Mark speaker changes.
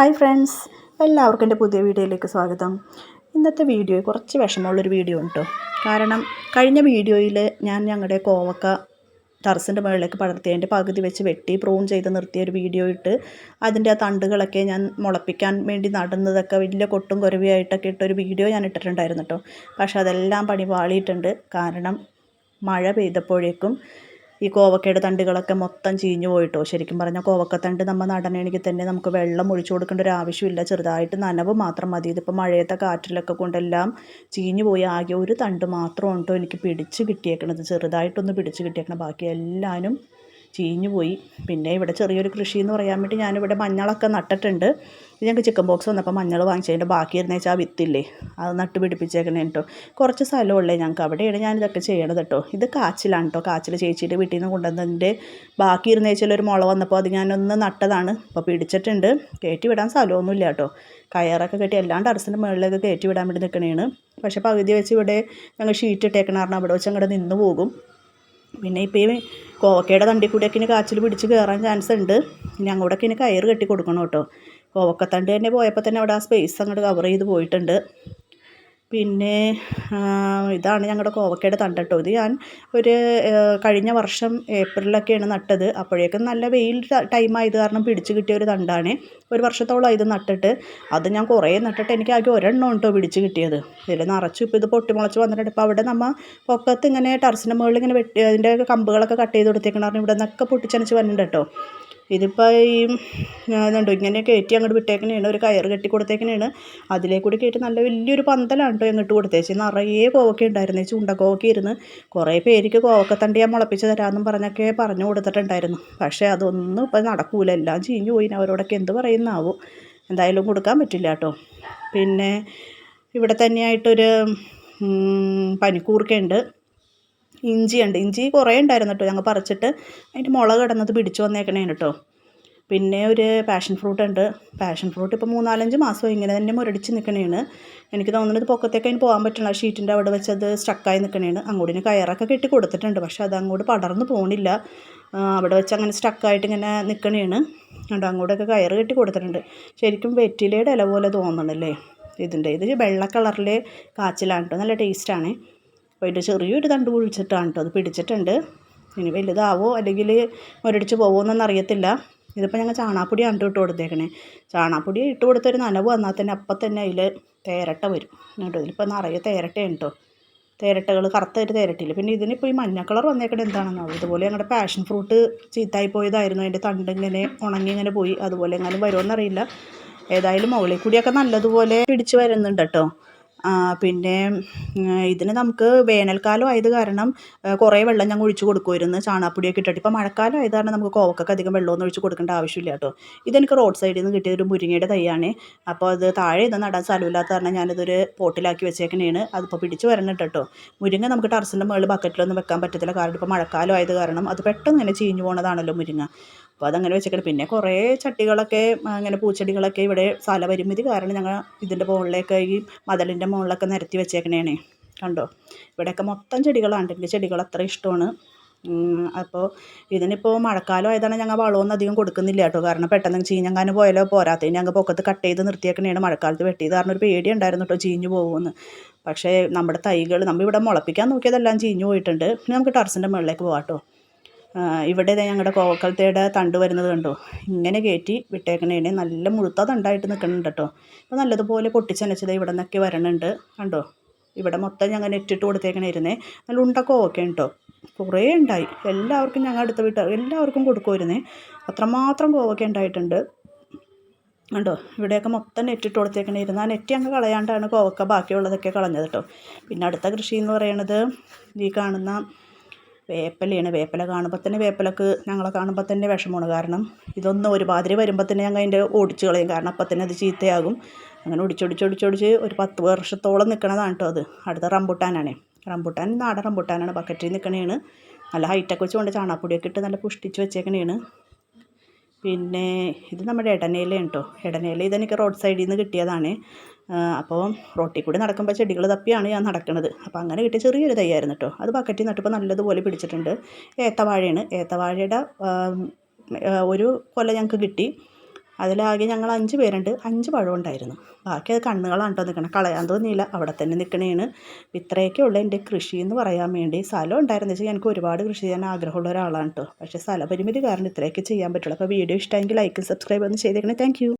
Speaker 1: Hi friends എല്ലാവർക്കും എന്റെ പുതിയ വീഡിയോയിലേക്ക് സ്വാഗതം. ഇന്നത്തെ വീഡിയോ കുറച്ച് വിഷമമുള്ളൊരു വീഡിയോ ഉണ്ട് കാരണം കഴിഞ്ഞ വീഡിയോയിൽ ഞാൻ ഞങ്ങളുടെ കോവക്ക ടെറസിന്റെ മുകളിലേക്ക് പടർത്തിയതിന്റെ പകുതി വെച്ച് വെട്ടി പ്രൂൺ ചെയ്ത് നിർത്തിയ ഒരു വീഡിയോ ഇട്ട് അതിന്റെ ആ തണ്ടുകളൊക്കെ ഞാൻ മുളപ്പിക്കാൻ വേണ്ടി നടുന്നതൊക്കെ വലിയ കൊട്ടും കുരവിയായിട്ടൊക്കെ ഇട്ടൊരു വീഡിയോ ഞാൻ ഇട്ടിട്ടുണ്ടായിരുന്നു കേട്ടോ പക്ഷേ അതെല്ലാം പണി വാളിയിട്ടുണ്ട് കാരണം മഴ പെയ്തപ്പോഴേക്കും ഈ കോവക്കയുടെ തണ്ടുകളൊക്കെ മൊത്തം ചീഞ്ഞു പോയിട്ടോ? ശരിക്കും പറഞ്ഞാൽ കോവക്കത്തണ്ട് നമ്മൾ നടണമെങ്കിൽ തന്നെ നമുക്ക് വെള്ളം ഒഴിച്ചു കൊടുക്കേണ്ട ഒരു ആവശ്യമില്ല. ചെറുതായിട്ട് നനവ് മാത്രം മതി. ഇതിപ്പോൾ മഴയത്തെ കാറ്റിലൊക്കെ കൊണ്ടെല്ലാം ചീഞ്ഞു പോയി. ആകെ ഒരു തണ്ട് മാത്രം ഉണ്ടോ എനിക്ക് പിടിച്ച് കിട്ടിയേക്കണത്. ചെറുതായിട്ടൊന്ന് പിടിച്ച് കിട്ടിയേക്കണം. ബാക്കി എല്ലാവരും ചീഞ്ഞു പോയി. പിന്നെ ഇവിടെ ചെറിയൊരു കൃഷി എന്ന് പറയാൻ വേണ്ടി ഞാനിവിടെ മഞ്ഞളൊക്കെ നട്ടിട്ടുണ്ട്. ഞങ്ങൾക്ക് ചിക്കൻ ബോക്സ് വന്നപ്പോൾ മഞ്ഞൾ വാങ്ങിച്ചതിന്റെ ബാക്കി ഇരുന്ന വെച്ചാൽ വിത്തില്ലേ? അത് നട്ട് പിടിപ്പിച്ചേക്കണേ കേട്ടോ കുറച്ച് സ്ഥലമുള്ളേ ഞങ്ങൾക്ക് അവിടെയാണ് ഞാനിതൊക്കെ ചെയ്യണത് കേട്ടോ ഇത് കാച്ചിലാണ് കേട്ടോ കാച്ചിൽ ചേച്ചിയുടെ വീട്ടിൽ നിന്ന് കൊണ്ടുവന്നതിന്റെ ബാക്കി ഇരുന്ന വെച്ചാൽ ഒരു മുള വന്നപ്പോൾ അത് ഞാനൊന്ന് നട്ടതാണ്. അപ്പോൾ പിടിച്ചിട്ടുണ്ട്. കയറ്റി വിടാൻ സ്ഥലമൊന്നുമില്ല കേട്ടോ കയറൊക്കെ കെട്ടി എല്ലാം ടെറസിന്റെ മുകളിലൊക്കെ കയറ്റി വിടാൻ വേണ്ടി നിൽക്കണേണ് പക്ഷേ പകുതി വെച്ച് ഇവിടെ ഞങ്ങൾ ഷീറ്റ് ഇട്ടേക്കണ കാരണം അവിടെ വെച്ച് അങ്ങോട്ട് നിന്ന് പോകും. പിന്നെ ഇപ്പോൾ കോവക്കയുടെ തണ്ടിൽ കൂടിയൊക്കെ ഇനി കാച്ചിൽ പിടിച്ച് കയറാൻ ചാൻസ് ഉണ്ട്. ഇനി അങ്ങോട്ടൊക്കെ ഇനി കയറ് കെട്ടി കൊടുക്കണം കേട്ടോ. കോവക്കത്തണ്ട് തന്നെ പോയപ്പോൾ തന്നെ അവിടെ ആ സ്പേസ് അങ്ങോട്ട് കവർ ചെയ്ത് പോയിട്ടുണ്ട്. പിന്നെ ഇതാണ് ഞങ്ങളുടെ കോവക്കയുടെ തണ്ട് കേട്ടോ ഇത് ഞാൻ ഒരു കഴിഞ്ഞ വർഷം ഏപ്രിലൊക്കെയാണ് നട്ടത്. അപ്പോഴേക്കും നല്ല വെയിൽ ടൈം ആയത് കാരണം പിടിച്ച് കിട്ടിയ ഒരു തണ്ടാണ്. ഒരു വർഷത്തോളം ഇത് നട്ടിട്ട്. അത് ഞാൻ കുറേ നട്ടിട്ട് എനിക്ക് ആകെ ഒരെണ്ണം കേട്ടോ പിടിച്ച് കിട്ടിയത്. ഇതിൽ നിറച്ചു ഇപ്പോൾ ഇത് പൊട്ടിമുളച്ച് വന്നിട്ടുണ്ട്. ഇപ്പോൾ അവിടെ നമ്മൾ പൊക്കത്ത് ഇങ്ങനെ ടെറസിന്റെ മുകളിൽ ഇങ്ങനെ വെട്ടി അതിന്റെ കമ്പുകളൊക്കെ കട്ട് ചെയ്ത് കൊടുത്തേക്കണം ഇവിടെ നിന്നൊക്കെ പൊട്ടിച്ചനച്ച് വരുന്നുണ്ട് കേട്ടോ. ഇതിപ്പോൾ ഈ ഇതുണ്ടോ ഇങ്ങനെ കയറ്റി അങ്ങോട്ട് വിട്ടേക്കണേണ് ഒരു കയറ് കെട്ടി കൊടുത്തേക്കണേണ്. അതിലേ കൂടി കയറ്റി നല്ല വലിയൊരു പന്തലാണ് കേട്ടോ അങ്ങോട്ട് കൊടുത്തേച്ച് നിറയെ കോവക്ക ഉണ്ടായിരുന്നു ചൂണ്ട കോവക്ക ഇരുന്ന് കുറേ പേർക്ക് കോവക്കത്തണ്ടി ഞാൻ മുളപ്പിച്ച് തരാമെന്നും പറഞ്ഞൊക്കെ പറഞ്ഞു കൊടുത്തിട്ടുണ്ടായിരുന്നു. പക്ഷേ അതൊന്നും ഇപ്പം നടക്കൂല. എല്ലാം ചീഞ്ഞു പോയിന്. അവരോടൊക്കെ എന്ത് പറയുന്നാവും. എന്തായാലും കൊടുക്കാൻ പറ്റില്ല കേട്ടോ പിന്നെ ഇവിടെ തന്നെയായിട്ടൊരു പനിക്കൂർക്കയുണ്ട്. ഇഞ്ചിയുണ്ട്. ഇഞ്ചി കുറേ ഉണ്ടായിരുന്നു കേട്ടോ. ഞങ്ങൾ പറിച്ചിട്ട് അതിന്റെ മുള കിടന്നത് പിടിച്ചു വന്നേക്കണേ കേട്ടോ. പിന്നെ ഒരു പാഷൻ ഫ്രൂട്ട് ഉണ്ട്. പാഷൻ ഫ്രൂട്ട് ഇപ്പോൾ മൂന്നാലഞ്ച് മാസം ഇങ്ങനെ തന്നെ മുരടിച്ച് നിൽക്കണേണ് എനിക്ക് തോന്നുന്നത് പൊക്കത്തേക്ക് അതിന് പോകാൻ പറ്റില്ല. ഷീറ്റിന്റെ അവിടെ വെച്ച് അത് സ്റ്റക്കായി നിൽക്കണേണ് അങ്ങോട്ടിന് കയറൊക്കെ കെട്ടി കൊടുത്തിട്ടുണ്ട്. പക്ഷേ അത് അങ്ങോട്ട് പടർന്നു പോകണില്ല അവിടെ വെച്ച് അങ്ങനെ സ്റ്റക്കായിട്ട് ഇങ്ങനെ നിൽക്കണേണ് കണ്ടോ അങ്ങോട്ടൊക്കെ കയറ് കെട്ടി കൊടുത്തിട്ടുണ്ട്. ശരിക്കും വെറ്റിലയുടെ ഇല പോലെ തോന്നണല്ലേ? ഇതിന്റെ ഇത് വെള്ള കളറിലെ കാച്ചിലാണ് നല്ല ടേസ്റ്റാണ് അപ്പോൾ അതിന്റെ ചെറിയൊരു തണ്ട് കുഴിച്ചിട്ടാണ് കേട്ടോ. അത് പിടിച്ചിട്ടുണ്ട്. ഇനി വലുതാവോ അല്ലെങ്കിൽ മുരടിച്ച് പോവോ എന്നൊന്നും അറിയത്തില്ല. ഇതിപ്പോൾ ഞങ്ങൾ ചാണാപ്പൊടിയാണ് ഇട്ട് കൊടുത്തേക്കണേ. ചാണാപ്പൊടി ഇട്ട് കൊടുത്തൊരു നനവ് വന്നാൽ തന്നെ അപ്പം തന്നെ അതിൽ തേരട്ട വരും. കേട്ടോ ഇതിലിപ്പോൾ നിറയെ തേരട്ടയാണ് കേട്ടോ. തേരട്ടകൾ കറുത്തായിട്ട് തേരട്ടില്ല പിന്നെ ഇതിനിപ്പോൾ ഈ മഞ്ഞ കളർ വന്നേക്കണത് എന്താണെന്നാവും ഇതുപോലെ ഞങ്ങളുടെ പാഷൻ ഫ്രൂട്ട് ചീത്തായി പോയതായിരുന്നു. അതിന്റെ തണ്ട് ഇങ്ങനെ ഉണങ്ങി ഇങ്ങനെ പോയി. അതുപോലെ എങ്ങാനും വരുമെന്നറിയില്ല ഏതായാലും മുകളിൽ കൂടിയൊക്കെ നല്ലതുപോലെ പിടിച്ച് വരുന്നുണ്ട് കേട്ടോ. പിന്നെ ഇതിന് നമുക്ക് വേനൽക്കാലം ആയത് കാരണം കുറേ വെള്ളം ഞങ്ങൾ ഒഴിച്ച് കൊടുക്കുമായിരുന്നു ചാണകപ്പൊടിയൊക്കെ ഇട്ടിട്ട്. ഇപ്പോൾ മഴക്കാലം ആയത് കാരണം നമുക്ക് കോവക്കൊക്കെ അധികം വെള്ളമൊന്നും ഒഴിച്ച് കൊടുക്കേണ്ട ആവശ്യമില്ല കേട്ടോ. ഇതെനിക്ക് റോഡ് സൈഡിൽ നിന്ന് കിട്ടിയ ഒരു മുരിങ്ങയുടെ തൈയാണ്. അപ്പോൾ അത് താഴെ ഇത് നടാൻ സ്ഥലമില്ലാത്ത കാരണം ഞാനിതൊരു പോട്ടിലാക്കി വെച്ചേക്കണേണ്. അതിപ്പോൾ പിടിച്ച് വരണം കേട്ടോ മുരിങ്ങ നമുക്ക് ടെറസിന്റെ മുകളിൽ ബക്കറ്റിലൊന്നും വെക്കാൻ പറ്റത്തില്ല. കാരണം ഇപ്പോൾ മഴക്കാലം ആയത് കാരണം അത് പെട്ടെന്ന് തന്നെ ചീഞ്ഞു പോണതാണല്ലോ മുരിങ്ങ. അപ്പോൾ അതങ്ങനെ വെച്ചേക്കണം. പിന്നെ കുറേ ചട്ടികളൊക്കെ അങ്ങനെ പൂച്ചെടികളൊക്കെ ഇവിടെ സ്ഥലപരിമിതി കാരണം ഞങ്ങൾ ഇതിന്റെ മുകളിലേക്ക് ഈ മതിലിന്റെ മുകളിലൊക്കെ നിരത്തി വെച്ചേക്കണേണേ. കണ്ടോ? ഇവിടെയൊക്കെ മൊത്തം ചെടികളാണ്. എന്റെ ചെടികൾ അത്ര ഇഷ്ടമാണ്. അപ്പോൾ ഇതിനിപ്പോൾ മഴക്കാലം ആയതാണ് ഞങ്ങൾ വളമൊന്നും അധികം കൊടുക്കുന്നില്ല കേട്ടോ. കാരണം പെട്ടെന്ന് ചീഞ്ഞങ്ങാനും പോയാലോ പോരാത്തതിന് ഞങ്ങൾ പൊക്കത്ത് കട്ട് ചെയ്ത് നിർത്തിയേക്കണേണ് മഴക്കാലത്ത് വെട്ടിയത്. കാരണം ഒരു പേടി ഉണ്ടായിരുന്നു കേട്ടോ ചീഞ്ഞു പോകുമെന്ന് പക്ഷേ നമ്മുടെ തൈകൾ നമ്മൾ ഇവിടെ മുളപ്പിക്കാൻ നോക്കിയതെല്ലാം ചീഞ്ഞു പോയിട്ടുണ്ട്. പിന്നെ നമുക്ക് ടെറസിന്റെ മുകളിലേക്ക് പോകാം കേട്ടോ ഇവിടെ ഞങ്ങളുടെ കോവക്കലത്തേടെ തണ്ട് വരുന്നത് കണ്ടോ? ഇങ്ങനെ കയറ്റി വിട്ടേക്കണേന് നല്ല മുഴുത്ത തണ്ടായിട്ട് നിൽക്കുന്നുണ്ട് കേട്ടോ. അപ്പോൾ നല്ലതുപോലെ പൊട്ടിച്ചനച്ചത് ഇവിടെ നിന്നൊക്കെ വരണുണ്ട്. കണ്ടോ? ഇവിടെ മൊത്തം ഞങ്ങൾ നെറ്റിട്ട് കൊടുത്തേക്കണേരുന്നേ നല്ല ഉണ്ട കോവക്ക കേട്ടോ കുറേ ഉണ്ടായി. എല്ലാവർക്കും ഞങ്ങൾ അടുത്ത വീട്ടുകാർ എല്ലാവർക്കും കൊടുക്കുമായിരുന്നേ അത്രമാത്രം കോവക്ക ഉണ്ടായിട്ടുണ്ട്. കണ്ടോ? ഇവിടെയൊക്കെ മൊത്തം നെറ്റിട്ട് കൊടുത്തേക്കണേരുന്നു ആ നെറ്റ് അങ്ങ് കളയാണ്ടാണ് കോവക്ക ബാക്കിയുള്ളതൊക്കെ കളഞ്ഞത് കേട്ടോ. പിന്നെ അടുത്ത കൃഷി എന്ന് പറയണത് ഈ കാണുന്ന വേപ്പിലയാണ്. വേപ്പില കാണുമ്പോൾ തന്നെ വേപ്പിലക്ക് ഞങ്ങളെ കാണുമ്പോൾ തന്നെ വിഷമമാണ്. കാരണം ഇതൊന്ന് ഒരുമാതിരി വരുമ്പോൾ തന്നെ ഞങ്ങൾ അതിന്റെ ഓടിച്ച് കളയും. കാരണം അപ്പം തന്നെ അത് ചീത്തയാകും. അങ്ങനെ ഒടിച്ചൊടിച്ചൊടിച്ചൊടിച്ച് ഒരു പത്ത് വർഷത്തോളം നിൽക്കണതാണ് കേട്ടോ അത്. അടുത്ത റംബുട്ടാനാണ്. റംബുട്ടാൻ നാടൻ റംബുട്ടാനാണ്. ബക്കറ്റിൽ നിൽക്കണേണ് നല്ല ഹൈറ്റൊക്കെ വെച്ചുകൊണ്ട് ചാണകപ്പൊടിയൊക്കെ ഇട്ട് നല്ല പുഷ്ടിച്ച് വെച്ചേക്കണേണ്. പിന്നെ ഇത് നമ്മുടെ ഇടനേലയാണ് കേട്ടോ ഇടനേല ഇതെനിക്ക് റോഡ് സൈഡിൽ നിന്ന് കിട്ടിയതാണ്. അപ്പോൾ റോട്ടിൽ കൂടി നടക്കുമ്പോൾ ചെടികൾ തപ്പിയാണ് ഞാൻ നടക്കുന്നത് അപ്പോൾ അങ്ങനെ കിട്ടിയ ചെറിയൊരു തൈയായിരുന്നു കേട്ടോ അത് ബക്കറ്റിൽ നട്ടപ്പോൾ നല്ലതുപോലെ പിടിച്ചിട്ടുണ്ട്. ഏത്തവാഴയാണ്. ഏത്തവാഴയുടെ ഒരു കൊല ഞങ്ങൾക്ക് കിട്ടി. അതിലാകെ ഞങ്ങൾ അഞ്ച് പേരുണ്ട്. അഞ്ച് പഴം ഉണ്ടായിരുന്നു. ബാക്കി അത് കണ്ണുകളാണ് കേട്ടോ നിൽക്കണം കളയാൻ തോന്നിയില്ല അവിടെ തന്നെ നിൽക്കണേണ് ഇത്രയൊക്കെ ഉള്ള എന്റെ കൃഷി എന്ന് പറയാൻ വേണ്ടി. സ്ഥലം ഉണ്ടായിരുന്നു വെച്ചാൽ എനിക്ക് ഒരുപാട് കൃഷി ചെയ്യാൻ ആഗ്രഹമുള്ള ഒരാളാണ് കേട്ടോ പക്ഷേ സ്ഥലപരിമിതി കാരണം ഇത്രയൊക്കെ ചെയ്യാൻ പറ്റുള്ളൂ. അപ്പോൾ വീഡിയോ ഇഷ്ടമെങ്കിൽ ലൈക്ക് സബ്സ്ക്രൈബ് ഒന്നും ചെയ്തേക്കണേ. താങ്ക്